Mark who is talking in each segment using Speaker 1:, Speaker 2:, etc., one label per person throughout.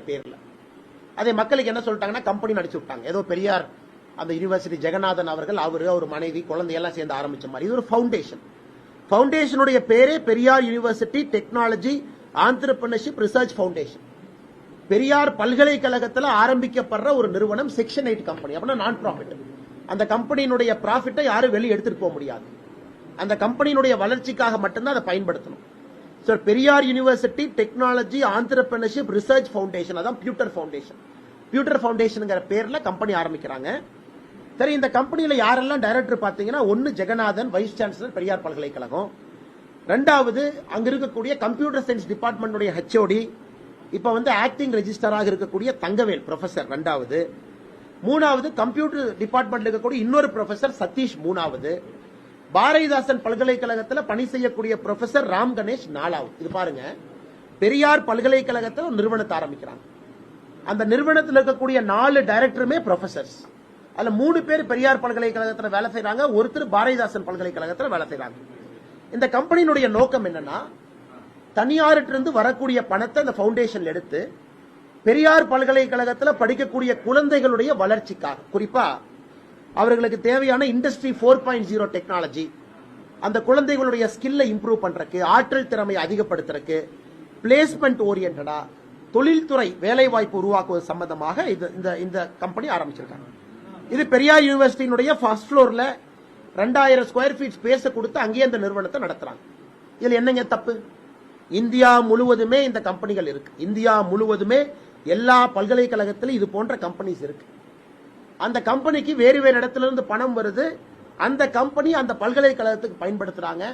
Speaker 1: பேர்ல. அதை மக்களுக்கு என்ன சொல்லிட்டாங்கன்னா கம்பெனி நடிச்சு விட்டாங்க ஏதோ பெரியார் அந்த யுனிவர்சிட்டி ஜெகநாதன் அவர்கள் அவரு அவர் மனைவி குழந்தையெல்லாம் சேர்ந்து ஆரம்பிச்ச மாதிரி. இது ஒரு ஃபவுண்டேஷன் ஃபவுண்டேஷனுடைய பேரே Periyar university technology entrepreneurship research foundation Periyar பல்கலைக்கழகத்தில் ஆரம்பிக்கப்படுற ஒரு நிறுவனம் செக்ஷன் எயிட் கம்பெனி அப்படின்னா நான் ப்ராஃபிட் அந்த கம்பெனியினுடைய ப்ராஃபிட்டை யாரும் வெளியே எடுத்துட்டு போக முடியாது. அந்த கம்பெனியினுடைய வளர்ச்சிக்காக மட்டும்தான் அதை பயன்படுத்தணும். Sir Periyar university technology entrepreneurship research foundation அதான் பியூட்டர் ஃபவுண்டேஷன் பியூட்டர் ஃபவுண்டேஷனுங்கிற பேர்ல கம்பெனி ஆரம்பிக்கிறாங்க. சரி இந்த கம்பெனியில யாரெல்லாம் டைரக்டர் பாத்தீங்கன்னா ஒன்னு ஜெகநாதன் வைஸ் சான்சலர் பெரியார் பல்கலைக்கழகம். ரெண்டாவது அங்க இருக்கக்கூடிய கம்ப்யூட்டர் சயின்ஸ் டிபார்ட்மெண்ட்டுடைய ஹெச்ஓடி இப்ப வந்து ஆக்டிங் ரெஜிஸ்டராக இருக்கக்கூடிய தங்கவேல் ப்ரொஃபசர் ரெண்டாவது. மூணாவது கம்ப்யூட்டர் டிபார்ட்மெண்ட்ல இருக்கக்கூடிய இன்னொரு ப்ரொஃபசர் சதீஷ் மூணாவது. பாரதிதாசன் பல்கலைக்கழகத்தில் பணி செய்யக்கூடிய ப்ரொஃபசர் ராம் கணேஷ் நாலாவது இது பாருங்க. பெரியார் பல்கலைக்கழகத்தில் ஒரு நிறுவனத்தை ஆரம்பிக்கிறாங்க. அந்த நிறுவனத்தில் இருக்கக்கூடிய நாலு டைரக்டருமே ப்ரொஃபசர்ஸ் அதுல மூணு பேர் பெரியார் பல்கலைக்கழகத்தில் வேலை செய்கிறாங்க ஒருத்தர் பாரதிதாசன் பல்கலைக்கழகத்தில் வேலை செய்கிறாங்க இந்த கம்பெனியினுடைய நோக்கம் என்னன்னா தனியாரிட்டிருந்து வரக்கூடிய பணத்தை அந்த ஃபவுண்டேஷன் எடுத்து பெரியார் பல்கலைக்கழகத்தில் படிக்கக்கூடிய குழந்தைகளுடைய வளர்ச்சிக்காக குறிப்பா அவர்களுக்கு தேவையான industry four point zero technology அந்த குழந்தைகளுடைய ஸ்கில்லை இம்ப்ரூவ் பண்றதுக்கு ஆற்றல் திறமையை அதிகப்படுத்துறதுக்கு பிளேஸ்மெண்ட் ஓரியன்டா தொழில்துறை வேலைவாய்ப்பு உருவாக்குவது சம்பந்தமாக இது இந்த இந்த கம்பெனி ஆரம்பிச்சிருக்காங்க. இது பெரியார் யூனிவர்சிட்டியினுடைய ஃபர்ஸ்ட் ஃப்ளோரில் ரெண்டாயிரம் ஸ்கொயர் ஃபீட் ஸ்பேஸை கொடுத்து அங்கேயே இந்த நிறுவனத்தை நடத்துறாங்க. இதில் என்னங்க தப்பு? இந்தியா முழுவதுமே இந்த கம்பெனிகள் இருக்கு. இந்தியா முழுவதுமே எல்லா பல்கலைக்கழகத்திலும் இது போன்ற கம்பெனிஸ் இருக்கு. அந்த கம்பெனிக்கு வேறு வேறு இடத்துல இருந்து பணம் வருது. அந்த கம்பெனி அந்த பல்கலைக்கழகத்துக்கு பயன்படுத்துறாங்க.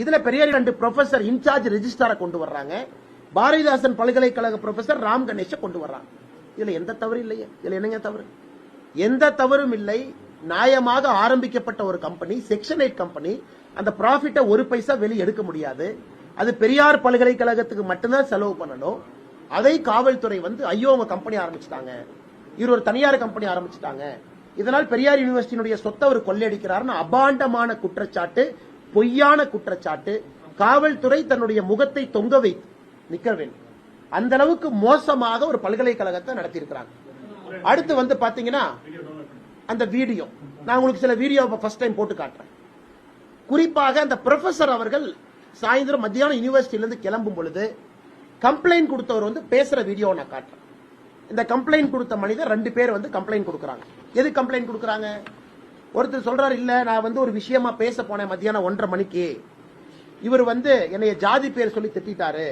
Speaker 1: இதுல பெரியார் ரெண்டு ப்ரொஃபசர் இன்சார்ஜ் ரெஜிஸ்டாரை கொண்டு வர்றாங்க. பாரதிதாசன் பல்கலைக்கழக ப்ரொஃபசர் ராம் கணேஷை கொண்டு வர்றாங்க. இதுல எந்த தவறு இல்லையே. இதுல என்னங்க தவறு? எந்த தவறும் இல்லை. நியாயமாக ஆரம்பிக்கப்பட்ட ஒரு கம்பெனி செக்ஷன் எயிட் கம்பெனி. அந்த ப்ராஃபிட்டை ஒரு பைசா வெளியே எடுக்க முடியாது. அது பெரியார் பல்கலைக்கழகத்துக்கு மட்டும்தான் செலவு பண்ணணும். அதை காவல்துறை வந்து ஐயோ உங்க கம்பெனி ஆரம்பிச்சிட்டாங்க. இவர் ஒரு தனியார் கம்பெனி ஆரம்பிச்சிட்டாங்க. இதனால் பெரியார் யூனிவர்சிட்டியினுடைய சொத்தை அவர் கொள்ளையடிக்கிறார்னு அபாண்டமான குற்றச்சாட்டு பொய்யான குற்றச்சாட்டு. காவல்துறை தன்னுடைய முகத்தை தொங்க வைத்து நிக்க வேண்டும். அந்த அளவுக்கு மோசமாக ஒரு பல்கலைக்கழகத்தை நடத்தியிருக்கிறாங்க. அடுத்து வந்து பாத்தீங்கன்னா அந்த வீடியோ. நான் உங்களுக்கு சில வீடியோ ஃபர்ஸ்ட் டைம் போட்டு காட்டுறேன். குறிப்பாக அந்த ப்ரொஃபசர் அவர்கள் சாயந்தரம் மத்தியானம் யூனிவர்சிட்டியிலிருந்து கிளம்பும் பொழுது கம்ப்ளைண்ட் கொடுத்தவர் வந்து பேசுற வீடியோ நான் காட்டுறேன். இந்த கம்ப்ளைண்ட் கொடுத்த மனிதர் ரெண்டு பேர் வந்து கம்ப்ளைண்ட் கொடுக்குறாங்க. எது கம்ப்ளைண்ட் கொடுக்குறாங்க? ஒருத்தர் சொல்றாரு இல்ல நான் வந்து ஒரு விஷயமா பேச போனேன் மத்தியானம் ஒன்றரை மணிக்கு. இவர் வந்து என்னைய ஜாதி பேர் சொல்லி திட்டாரு.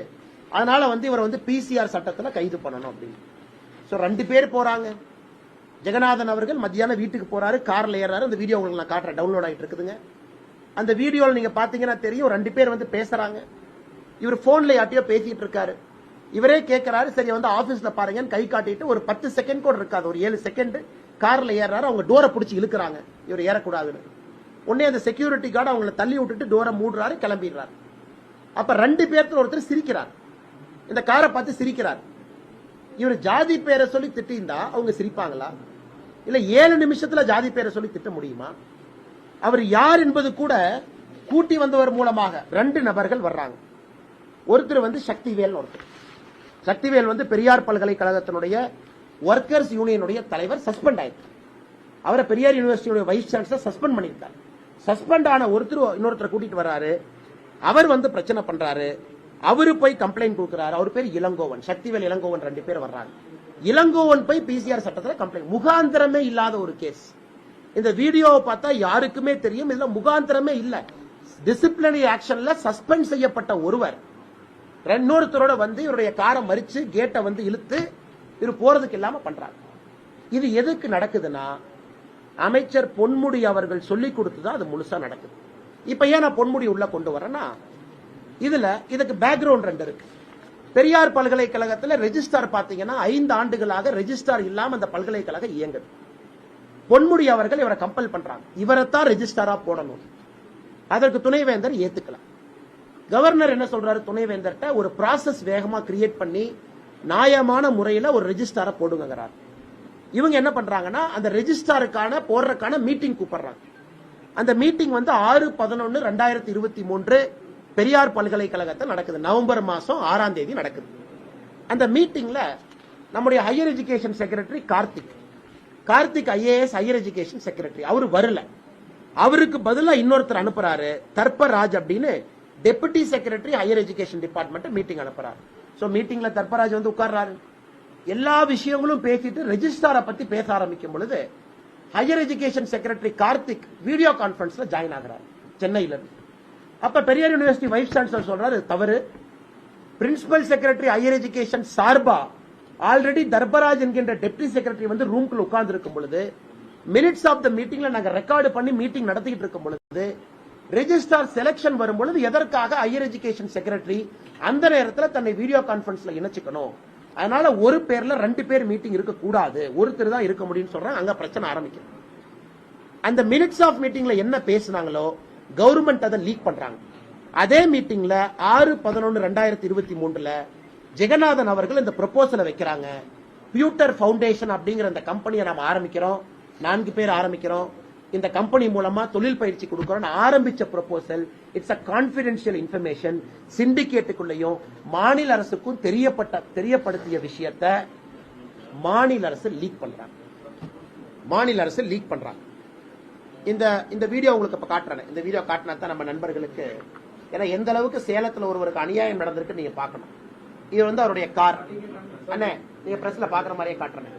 Speaker 1: அதனால வந்து இவரை வந்து பிசிஆர் சட்டத்துல கைது பண்ணணும் அப்படின்னு. ஸோ ரெண்டு பேர் போறாங்க. ஜெகநாதன் அவர்கள் மத்தியானம் வீட்டுக்கு போறாரு கார்ல ஏறாரு அந்த வீடியோ உங்களுக்கு நான் காட்டுறேன். டவுன்லோட் ஆகிட்டு இருக்குதுங்க. அந்த வீடியோவில் நீங்க பாத்தீங்கன்னா தெரியும் ரெண்டு பேர் வந்து பேசுறாங்க. இவர் போன்ல யார்ட்டையோ பேசிட்டு இருக்காரு. இவரே கேட்கிறாரு சரி வந்து ஆபீஸ்ல பாருங்கன்னு கை காட்டிட்டு ஒரு பத்து செகண்ட் கூட இருக்காது. ஒரு ஏழு செகண்ட் கார்ல ஏறாரு அவங்க டோரை பிடிச்சி இழுக்கிறாங்க. இவர் ஏறக்கூடாதுன்னு. உடனே அந்த செக்யூரிட்டி கார்டு அவங்கள தள்ளி விட்டுட்டு டோரை மூடுறாரு கிளம்பிடுறாரு. அப்ப ரெண்டு பேர்த்துல ஒருத்தர் சிரிக்கிறார். இந்த காரை பார்த்து சிரிக்கிறார். இவர் ஜாதி பேரை சொல்லி திட்டிருந்தா அவங்க சிரிப்பாங்களா? இல்ல ஏழு நிமிஷத்துல ஜாதி பேரை சொல்லி திட்ட முடியுமா? அவர் யார் என்பது கூட கூட்டி வந்தவர் மூலமாக ரெண்டு நபர்கள் வர்றாங்க. ஒருத்தர் வந்து சக்திவேல் ஒருத்தர். சக்திவேல் வந்து பெரியார் பல்கலைக்கழகத்தினுடைய ஒர்க்கர்ஸ் யூனியனுடைய தலைவர் சஸ்பெண்ட் ஆயிருக்கு அவரை பெரியார் யூனிவர்சிட்டியுடைய வைஸ் சான்சலர் சஸ்பெண்ட் பண்ணியிருக்காரு. சஸ்பெண்ட் ஆன ஒருத்தர் இன்னொருத்தரை கூட்டிட்டு வர்றாரு. அவர் வந்து பிரச்சனை பண்றாரு. அவரு போய் கம்ப்ளைண்ட் கொடுக்கிறாரு. அவர் பேர் இளங்கோவன். சக்திவேல் இளங்கோவன் ரெண்டு பேர் வர்றாங்க. இளங்கோவன் போய் பிசிஆர் சட்டத்தில் கம்ப்ளைண்ட் முகாந்திரமே இல்லாத ஒரு கேஸ் இந்த வீடியோவை பார்த்தா யாருக்குமே தெரியும். இதுல முகாந்திரமே இல்ல. டிசிப்ளினரி ஆக்ஷன்ல சஸ்பெண்ட் செய்யப்பட்ட ஒருவர். இன்னொருத்தரோட வந்து இவருடைய காரை மறிச்சு கேட்டை வந்து இழுத்து இவர் போறதுக்கு இல்லாம பண்றாங்க. இது எதுக்கு நடக்குதுன்னா அமைச்சர் பொன்முடி அவர்கள் சொல்லி கொடுத்துதான் அது முழுசா நடக்குது. இப்ப ஏன் நான் பொன்முடி உள்ள கொண்டு வரேன்னா இதுல இதுக்கு பேக்ரவுண்ட் ரெண்டு இருக்கு. பெரியார் பல்கலைக்கழகத்தில் ரெஜிஸ்டார் பாத்தீங்கன்னா ஐந்து ஆண்டுகளாக ரெஜிஸ்டார் இல்லாம அந்த பல்கலைக்கழகம் இயங்குது. பொன்முடி அவர்கள் இவரை கம்பல் பண்றாங்க. இவரைத்தான் ரெஜிஸ்டாரா போடணும். அதற்கு துணைவேந்தர் ஏத்துக்கலாம் கவர்னர் என்ன சொல்றாரு துணைவேந்தர்கிட்ட? ஒரு ப்ராசஸ் வேகமா கிரியேட் பண்ணி நியாயமான முறையில ஒரு ரெஜிஸ்டாரை போடுங்கிறார் இவங்க என்ன பண்றாங்கன்னா அந்த ரெஜிஸ்டாருக்கான போடுறதுக்கான மீட்டிங் கூப்பிடுறாங்க. அந்த மீட்டிங் வந்து ஆறு பதினொன்னு ரெண்டாயிரத்தி இருபத்தி மூன்று பெரியார் பல்கலைக்கழகத்தில் நடக்குது. நவம்பர் மாசம் ஆறாம் தேதி நடக்குது. அந்த மீட்டிங்ல நம்முடைய higher education secretary Karthik. Karthik IAS higher education secretary அவர் வரல. அவருக்கு பதிலா இன்னொருத்தர் அனுப்புறாரு தர்பராஜ் அப்படின்னு deputy secretary higher education department meeting அனுப்புறாரு. சோ மீட்டிங்ல தர்பராஜ் வந்து உட்கார்றாரு. எல்லா விஷயங்களும் பேசிட்டு ரெஜிஸ்டாரை பத்தி பேச ஆரம்பிக்கும் பொழுது higher education secretary Karthik video கான்பரன்ஸ்ல join ஆகிறார் சென்னையில இருந்து. அப்ப பெரியார் யூனிவர்சிட்டி வைஸ் சான்சலர் சொல்றாரு தவறு. பிரின்சிபல் செக்ரட்டரி ஹையர் எஜுகேஷன் சார்பா ஆல்ரெடி தர்பராஜ் என்கின்ற டெப்டி செக்ரட்டரி வந்து ரூம்குள்ள உட்கார்ந்து இருக்கும் பொழுது மினிட்ஸ் ஆஃப் த மீட்டிங்ல நாங்க ரெக்கார்டு பண்ணி மீட்டிங் நடத்திட்டு இருக்கும் பொழுது ரெஜிஸ்டார் செலக்ஷன் வரும் பொழுது எதற்காக ஹையர் எஜுகேஷன் செக்ரட்டரி அந்த நேரத்தில் தன்னை வீடியோ கான்பரன்ஸ்ல இணைச்சுக்கணும்? அதனால ஒரு பேர்ல ரெண்டு பேர் மீட்டிங் இருக்க கூடாது. ஒருத்தர் தான் இருக்க முடியும்னு சொல்றாங்க அங்க பிரச்சனை ஆரம்பிக்கும். அந்த மினிட்ஸ் ஆஃப் மீட்டிங்ல என்ன பேசுனாங்களோ கவர்மெண்ட் அதை லீக் பண்றாங்க. அதே மீட்டிங்ல ஆறு பதினொன்று ரெண்டாயிரத்தி இருபத்தி மூன்றுல ஜெகநாதன் அவர்கள் இந்த ப்ரொபோசலை வைக்கிறாங்க. பியூட்டர் ஃபவுண்டேஷன் அப்படிங்கிற அந்த கம்பெனியை நாம ஆரம்பிக்கிறோம். நான்கு பேர் ஆரம்பிக்கிறோம். இந்த கம்பெனி மூலமா தொழில் பயிற்சி கொடுக்கறோம் ஆரம்பிச்ச proposal it's a confidential information சிண்டிகேட்டுக்குள்ளேயும் மாநில அரசுக்கும் தெரியப்பட்ட தெரியப்படுத்திய விஷயத்த மாநில அரசு லீக் பண்றாங்க. மாநில அரசு லீக் பண்றாங்க. இந்த இந்த வீடியோ உங்களுக்கு இப்ப காட்டுறேன். இந்த வீடியோ காட்டினா தான் நம்ம நண்பர்களுக்கு ஏன்னா எந்த அளவுக்கு சேலத்துல ஒருவருக்கு அநியாயம் நடந்திருக்கு நீங்க பாக்கணும் இது வந்து அவருடைய கார். அண்ணே நீங்க பிரஸ்ல பாக்குற மாதிரியே காட்டுறேன்.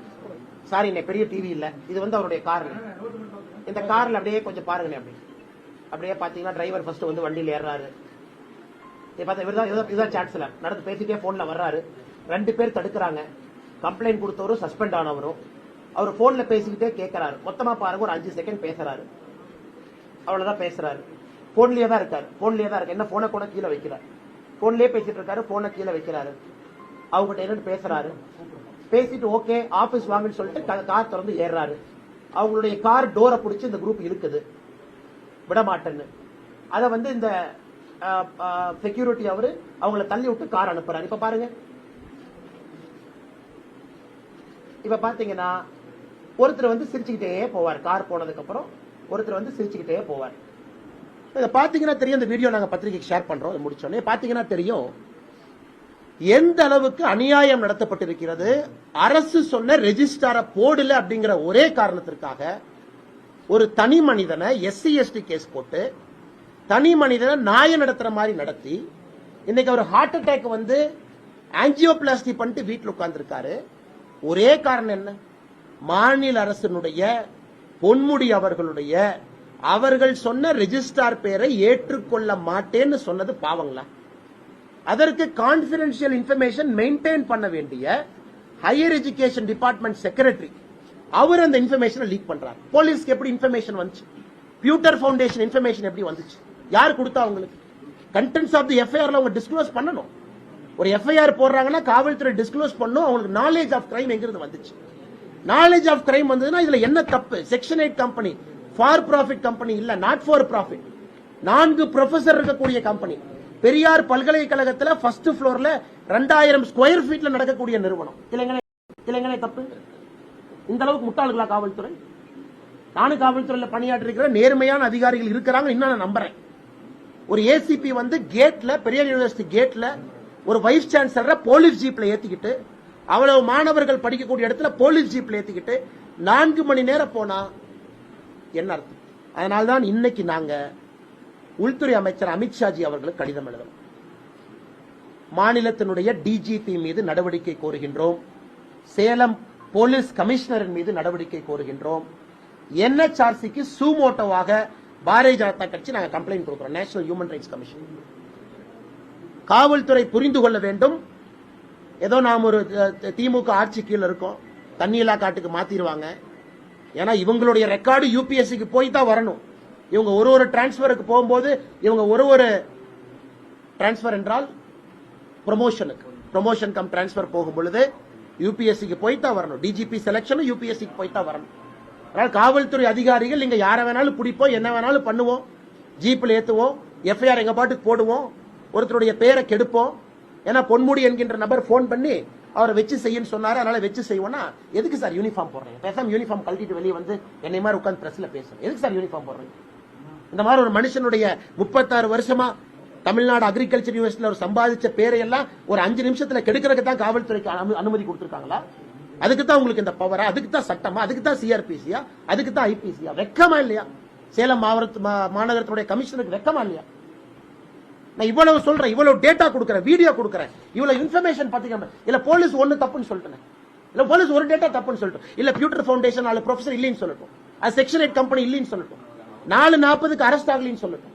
Speaker 1: சாரி அண்ணே பெரிய டிவி இல்ல. இது வந்து அவருடைய கார் இந்த கார்ல அப்படியே கொஞ்சம் பாருங்களேன் அப்படி. அப்படியே பாத்தீங்கன்னா டிரைவர் ஃபர்ஸ்ட் வந்து வண்டியில் ஏறாரு பார்த்தா இவர்தான் இதுதான் இதுதான் சாட்ஸ்ல நடந்து பேசிட்டே போன்ல வர்றாரு. ரெண்டு பேர் தடுக்கிறாங்க. Complaint கொடுத்தவரும் suspend ஆனவரும். அவர் போன்ல பேசிக்கிட்டே கேட்குறாரு மொத்தமா பாருங்க ஒரு அஞ்சு செகண்ட் பேசுறாரு. அவ்வளவுதான் பேசுறாரு. போன்லயே தான் இருக்காரு. போன்லயே தான் இருக்கு என்ன போனை கூட கீழே வைக்கிறார். போன்லயே பேசிட்டு இருக்காரு போனை கீழே வைக்கிறாரு. அவங்ககிட்ட என்னன்னு பேசுறாரு. பேசிட்டு ஓகே ஆபீஸ் வாங்கன்னு சொல்லிட்டு கார் திறந்து ஏறுறாரு. அவங்களுடைய கார் டோரை பிடிச்சி இந்த குரூப் இழுக்குது. விடமாட்டேன்னு. அதை வந்து இந்த செக்யூரிட்டி அவரு அவங்கள தள்ளி விட்டு கார் அனுப்புறாரு. இப்ப பாருங்க. இப்ப பாத்தீங்கன்னா ஒருத்தர் வந்து சிரிச்சுக்கிட்டே போவார். கார் போனதுக்கு அப்புறம் ஒருத்தர் வந்து சிரிச்சுக்கிட்டே போவார். இதை பாத்தீங்கன்னா தெரியும். இந்த வீடியோ நாங்க பத்திரிகைக்கு ஷேர் பண்றோம். முடிச்சோடனே பாத்தீங்கன்னா தெரியும். எந்த அளவுக்கு அநியாயம் நடத்தப்பட்டிருக்கிறது? அரசு சொன்ன ரெஜிஸ்டாரை போடல அப்படிங்கிற ஒரே காரணத்திற்காக ஒரு தனி மனிதனை எஸ்சி எஸ்டி கேஸ் போட்டு தனி மனிதனை நாய நடத்துற மாதிரி நடத்தி இன்னைக்கு அவர் ஹார்ட் அட்டாக் வந்து ஆஞ்சியோபிளாஸ்டி பண்ணிட்டு வீட்டில் உட்கார்ந்துருக்காரு. ஒரே காரணம் என்ன? மாநில அரசினுடைய பொன்முடி அவர்களுடைய அவர்கள் சொன்ன ரெஜிஸ்டார் பேரை ஏற்றுக்கொள்ள மாட்டேன்னு சொன்னது பாவங்களா? அதற்கு கான்பிடென்சியல் இன்ஃபர்மேஷன் மெயின்டைன் பண்ண வேண்டிய ஹையர் எஜுகேஷன் டிபார்ட்மெண்ட் செக்ரட்டரி அவர் அந்த இன்ஃபர்மேஷனை லீக் பண்றாரு. போலீஸ்க்கு எப்படி இன்ஃபர்மேஷன் வந்துச்சு? பியூட்டர் ஃபவுண்டேஷன் இன்ஃபர்மேஷன் எப்படி வந்துச்சு? யார் கொடுத்தா அவங்களுக்கு? கண்டென்ட்ஸ் ஆஃப் தி எஃப்ஐஆர்ல அவங்க டிஸ்க்ளோஸ் பண்ணணும். ஒரு எஃப்ஐஆர் போடுறாங்கன்னா காவல்துறை டிஸ்க்ளோஸ் பண்ணும். அவங்களுக்கு நாலேஜ் ஆஃப் கிரைம் எங்கிருந்து வந்துச்சு? நாலேஜ் ஆஃப் கிரைம் வந்ததுன்னா இதுல என்ன தப்பு? Section eight company for profit company இல்ல நாட் ஃபார் ப்ராஃபிட் நான்கு ப்ரொஃபசர் இருக்கக்கூடிய கம்பெனி பெரியார் பல்கலைக்கழகத்துல ஃபர்ஸ்ட் ஃப்ளோர்ல ரெண்டாயிரம் ஸ்கொயர் ஃபீட்ல நடக்கக்கூடிய நிறுவனம். இளைஞனை இளைஞனை தப்பு. இந்த அளவுக்கு முட்டாளுகளா காவல்துறை? நானும் காவல்துறையில பணியாற்றி இருக்கிற நேர்மையான அதிகாரிகள் இருக்கிறாங்க இன்னும் நான் நம்புறேன். ஒரு ஏசிபி வந்து கேட்ல பெரியார் யூனிவர்சிட்டி கேட்ல ஒரு வைஸ் சான்சலரை போலீஸ் ஜீப்ல ஏத்திக்கிட்டு அவ்வளவு மாணவர்கள் படிக்கக்கூடிய இடத்துல போலீஸ் ஜீப்ல ஏத்திக்கிட்டு நான்கு மணி நேரம் போனா என்ன அர்த்தம்? அதனால்தான் இன்னைக்கு நாங்க உள்துறை அமைச்சர் அமித்ஷாஜி அவர்களுக்கு கடிதம் எழுதணும். மாநிலத்தினுடைய டிஜிபி மீது நடவடிக்கை கோருகின்றோம். சேலம் போலீஸ் கமிஷனரின் மீது நடவடிக்கை கோருகின்றோம். என்எச்ஆர்சிக்கு சூமோட்டோவாக பாரதிய ஜனதா கட்சி நாங்கள் கம்ப்ளைண்ட் கொடுக்கிறோம். நேஷனல் ஹியூமன் ரைட்ஸ் கமிஷன் காவல்துறை புரிந்து கொள்ள வேண்டும். ஏதோ நாம் ஒரு திமுக ஆட்சி கீழே இருக்கோம். தண்ணியில்லா காட்டுக்கு மாத்திருவாங்க. ஏன்னா இவங்களுடைய ரெக்கார்டு யூபிஎஸ்சிக்கு போய் தான் வரணும். இவங்க ஒரு ஒரு டிரான்ஸ்பருக்கு போகும்போது இவங்க ஒரு ஒரு டிரான்ஸ்பர் என்றால் ப்ரொமோஷனுக்கு ப்ரொமோஷன் கம் டிரான்ஸ்பர் போகும் பொழுது யூபிஎஸ்சிக்கு போய் தான் வரணும். டிஜிபி செலெக்ஷனும் யூபிஎஸ்சிக்கு போய் தான் வரணும். அதனால் காவல்துறை அதிகாரிகள் நீங்க யாரை வேணாலும் பிடிப்போம் என்ன வேணாலும் பண்ணுவோம். ஜீப்பில் ஏற்றுவோம் எஃப்ஐஆர் எங்க பாட்டுக்கு போடுவோம் ஒருத்தருடைய பேரை கெடுப்போம். ஏன்னா பொன்முடி என்கின்ற நபர் ஃபோன் பண்ணி அவரை வச்சு செய்யுன்னு சொன்னாரு. அதனால வச்சு செய்வோம்னா எதுக்கு சார் யூனிஃபார்ம் போடுறீங்க? பேசாம யூனிஃபார்ம் கழட்டிட்டு வெளியே வந்து என்னை மாதிரி உட்காந்து பிரஸ்ல பேசுறேன் எதுக்கு சார் யூனிஃபார்ம் போடுறீங்க? இந்த மாதிரி ஒரு மனுஷனுடைய முப்பத்தாறு வருஷமா தமிழ்நாடு அக்ரிகல்ச்சர் யூனிவர்சிட்டியில ஒரு சம்பாதிச்ச பேரையெல்லாம் ஒரு அஞ்சு நிமிஷத்துல கெடுக்கிறதுக்கு தான் காவல்துறைக்கு அனுமதி கொடுத்துருக்காங்களா? அதுக்கு தான் உங்களுக்கு இந்த பவரா அதுக்கு தான் சட்டமா? அதுக்கு தான் சிஆர்பிசியா அதுக்கு தான் ஐபிசியா வெக்கமா இல்லையா? சேலம் மாவட்ட மா- மாநகரத்துடைய கமிஷனருக்கு வெக்கமா இல்லையா? நான் இவ்வளவு சொல்றேன் இவ்வளவு டேட்டா கொடுக்கறேன் வீடியோ கொடுக்கறேன். இவ்வளவு இன்ஃபர்மேஷன் பாத்தீங்கன்னா இல்ல போலீஸ் ஒண்ணு தப்புன்னு சொல்லிட்டேன். இல்ல போலீஸ் ஒரு டேட்டா தப்புன்னு சொல்லிட்டோம். இல்ல பியூட்டர் ஃபவுண்டேஷன் அல்ல ப்ரொஃபசர் இல்லைன்னு சொல்லட்டும். அது செக்ஷன் எயிட் கம்பெனி இல்லைன்னு சொல்லட்டும். நாலு நாற்பதுக்கு அரெஸ்ட் ஆகலன்னு சொல்லட்டும்.